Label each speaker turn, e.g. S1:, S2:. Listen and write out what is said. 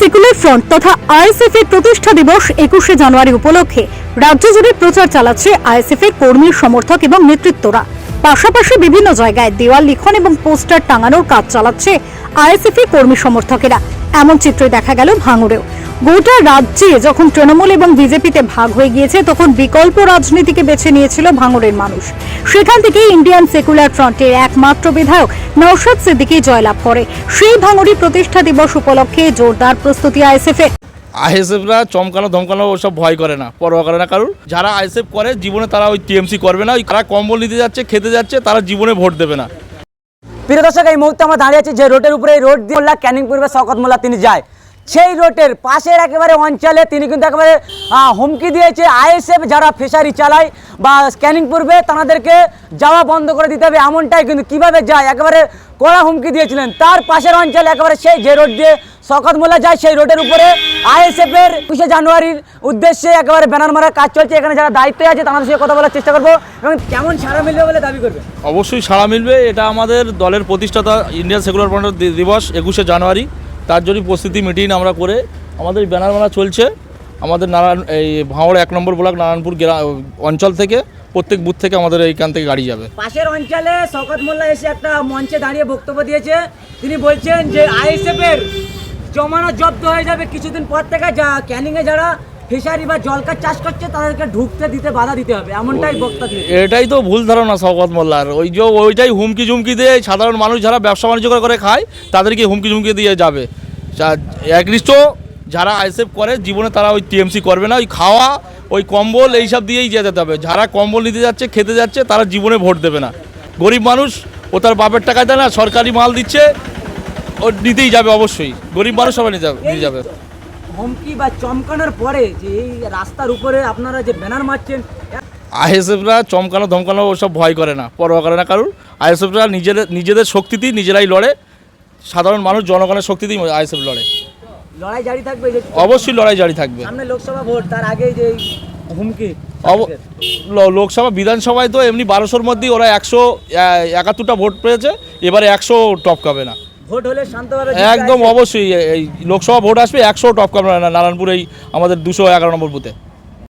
S1: Secular front তথা ISF এর প্রতিষ্ঠা দিবস একুশে জানুয়ারি উপলক্ষে। রাজ্য জুড়ে প্রচার চালাচ্ছে আইএসএফ এর কর্মী, সমর্থক এবং নেতৃত্বরা। পাশাপাশি বিভিন্ন জায়গায় দেওয়াল, লিখন এবং পোস্টার টাঙানোর কাজ চালাচ্ছে আইএসএফ কর্মী সমর্থকেরা। এমন চিত্রই দেখা গেল ভাঙড়েও। গোটা রাজ্যে যখন তৃণমূল এবং বিজেপিতে ভাগ হয়ে গিয়েছে, তখন বিকল্প রাজনীতিকে বেছে নিয়েছিল ভাঙড়ের মানুষ। সেখান থেকে ইন্ডিয়ান সেকুলার ফ্রন্টের একমাত্র বিধায়ক নওশাদ সিদ্দিকী জয়লাভ করে। সেই ভাঙড়ি প্রতিষ্ঠা দিবস উপলক্ষে জোরদার প্রস্তুতি আইএসএফ
S2: আইএসএফরা চমকানো, ধমকানো ওসব ভয় করে না, পরোয়া করে না। কারুর যারা আইএসএফ করে, জীবনে তারা ওই টিএমসি করবে না। ওই তারা কম্বল নিতে যাচ্ছে, খেতে যাচ্ছে, তারা জীবনে ভোট দেবে না।
S3: প্রিয় দর্শক, এই মুহূর্তে আমরা দাঁড়িয়ে আছি যে রোডের উপরে। এই রোড দিয়ে ক্যানিং পূর্বে শকত মোল্লা তিনি যায়। সেই রোডের পাশের একেবারে অঞ্চলে তিনি কিন্তু একেবারে হুমকি দিয়েছে আইএসএফ যারা ফিশারি চালায় বা স্ক্যানিং পূর্বে তাদেরকে যাওয়া বন্ধ করে দিতে হবে। এমনটাই কিন্তু কীভাবে যায়, একেবারে কড়া হুমকি দিয়েছিলেন। তার পাশের অঞ্চলে একেবারে সেই যে রোড দিয়ে শকত মোল্লা যায় সেই রোডের উপরে। আইএসএফ এর একুশে জানুয়ারির উদ্দেশ্যে একেবারে ব্যানার মারার কাজ চলছে। এখানে যারা দায়িত্বে আছে তাদের সঙ্গে কথা বলার চেষ্টা করব। এবং কেমন সারা মিলবে বলে দাবি করবে?
S2: অবশ্যই সাড়া মিলবে। এটা আমাদের দলের প্রতিষ্ঠাতা ইন্ডিয়ান সেকুলার ফ্রন্টের দিবস একুশে জানুয়ারি। তার জন্য প্রস্তুতি মিটিং আমরা করে আমাদের ব্যানার মারা চলছে। আমাদের নারায়ণ এই ভাঁড় এক নম্বর ব্লক নারায়ণপুর গ্রা- অঞ্চল থেকে প্রত্যেক বুথ থেকে আমাদের এইখান থেকে গাড়ি যাবে।
S3: পাশের অঞ্চলে শওকত মোল্লা এসে একটা মঞ্চে দাঁড়িয়ে বক্তব্য দিয়েছে। তিনি বলছেন যে আইএসএফ এর জমানো জব্দ হয়ে যাবে কিছুদিন পর থেকে যা ক্যানিং এ যারা ফিশারি বা জলকার চাষ করছে তাদেরকে ঢুকতে দিতে বাধা দিতে হবে। এমনটাই বক্তা দিয়েছে।
S2: এটাই তো ভুল ধারণা শওকত মোল্লার। ওই যে ওইটাই হুমকি ঝুমকি দিয়ে সাধারণ মানুষ যারা ব্যবসা বাণিজ্য করে খায় তাদেরকে হুমকি ঝুমকি দিয়ে যাবে। একনিষ্ঠ যারা আইসেফ করে জীবনে তারা ওই টিএমসি করবে না। ওই খাওয়া ওই কম্বল এইসব দিয়েই যেতে হবে। যারা কম্বল নিতে যাচ্ছে খেতে যাচ্ছে তারা জীবনে ভোট দেবে না। গরিব মানুষ ও তার বাপের টাকা দেয় না সরকারি মাল দিচ্ছে ও নিতেই যাবে অবশ্যই। গরিব মানুষ সবাই নিতে যাবে নিয়ে যাবে।
S3: হুমকি বা চমকানোর পরে যে এই রাস্তার উপরে আপনারা যে ব্যানার মারছেন
S2: আইএসএফরা চমকানো ধমকানো ওসব ভয় করে না পরোয়া করে না। কারণ আইএসএফরা নিজেদের নিজেদের শক্তিতেই নিজেরাই লড়ে। সাধারণ মানুষ জনগণের শক্তিতেই আইএসএফ লড়ে।
S3: লড়াই জারি থাকবে
S2: অবশ্যই লড়াই জারি থাকবে।
S3: সামনে লোকসভা ভোট তার আগে যে হুমকি
S2: লোকসভা বিধানসভায় তো এমনি বারোশোর মধ্যেই ওরা একশো একাত্তরটা ভোট পেয়েছে এবারে একশো টপকাবে না।
S3: ভোট হলে শান্তভাবে
S2: একদম অবশ্যই এই লোকসভা ভোট আসবে একশো টপকাবে কামরা নারায়ণপুর এই আমাদের দুশো এগারো নম্বর বুথে।